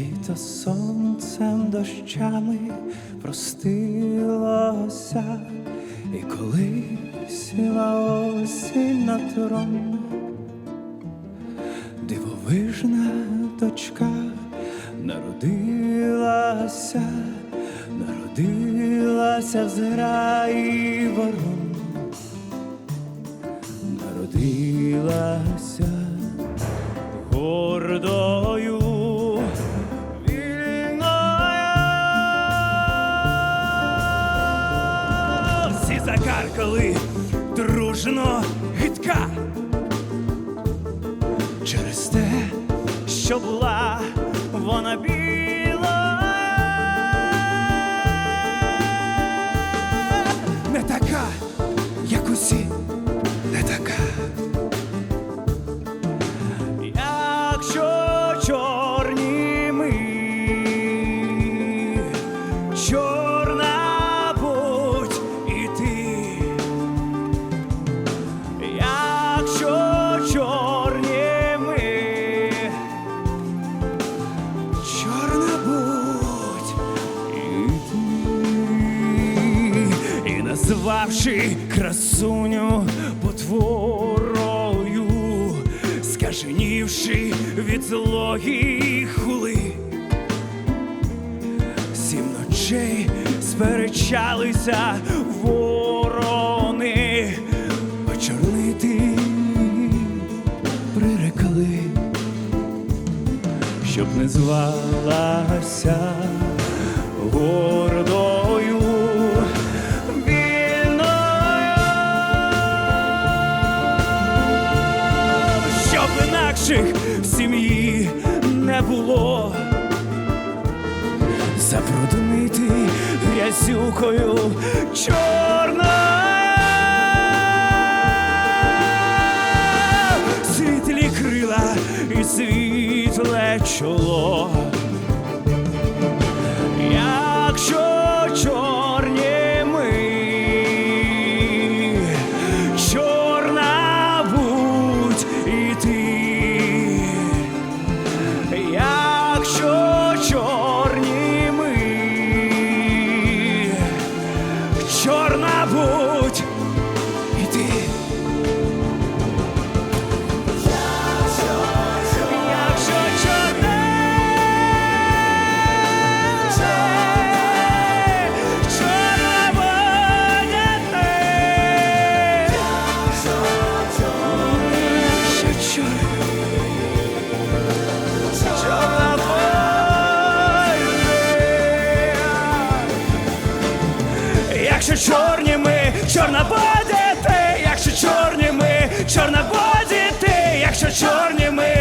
Літо сонцем дощами простилося, і коли сіла осінь на трон, дивовижна дочка народилася, народилася в зграї дружно чорні ми, чорна будь і ти, і назвавши красуню потворою, скаженівши від злої хули, сім ночей сперечалися ворони, щоб не звалася гордою. вільною. Щоб інакших в сім'ї не було. Забруднити грязюкою чорною show. Що. Якщо чорні ми, чорна буде ти. Якщо чорні ми, чорна буде ти. Якщо чорні ми,